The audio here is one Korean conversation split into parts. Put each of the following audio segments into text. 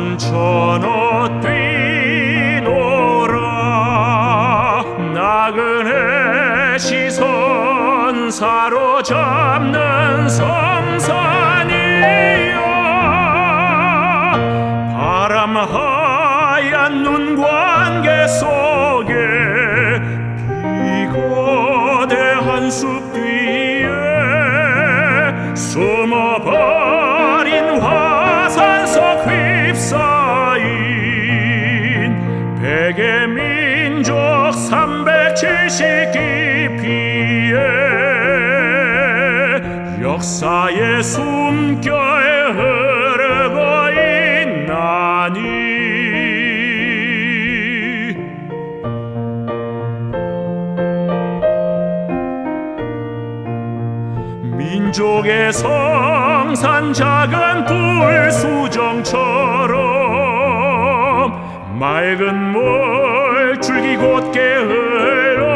산천어 뛰노라. 나그네 시선 사로잡는 섬산이여. 바람 하얀 눈관계 속에 비거대한 숲 뒤 백의 민족 370 깊이에 역사의 숨결 흐르고 있나니. 민족의 성산 작은 불수정처럼 맑은 물 줄기 곧게 흘러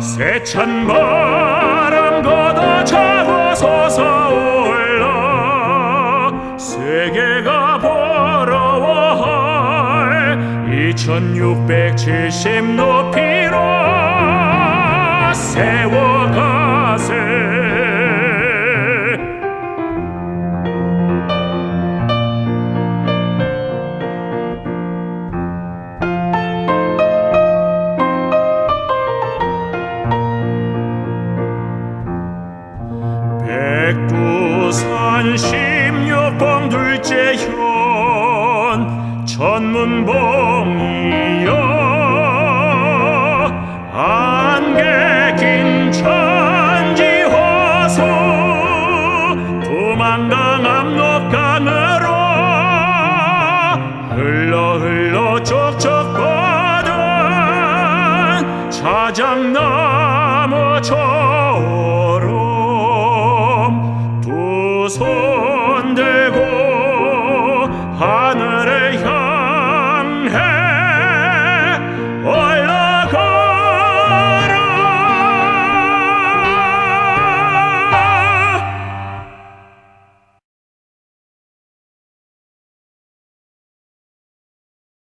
세찬 바람 걷어 차고 솟아올라 세계가 부러워할 2670 높이로 세워가세 백두산 십육봉 둘째 현 천문봉이여. 안개 긴 천지화수 두만강 압록강으로 흘러 흘러 촉촉 뻗은 자작나무처 Herrn,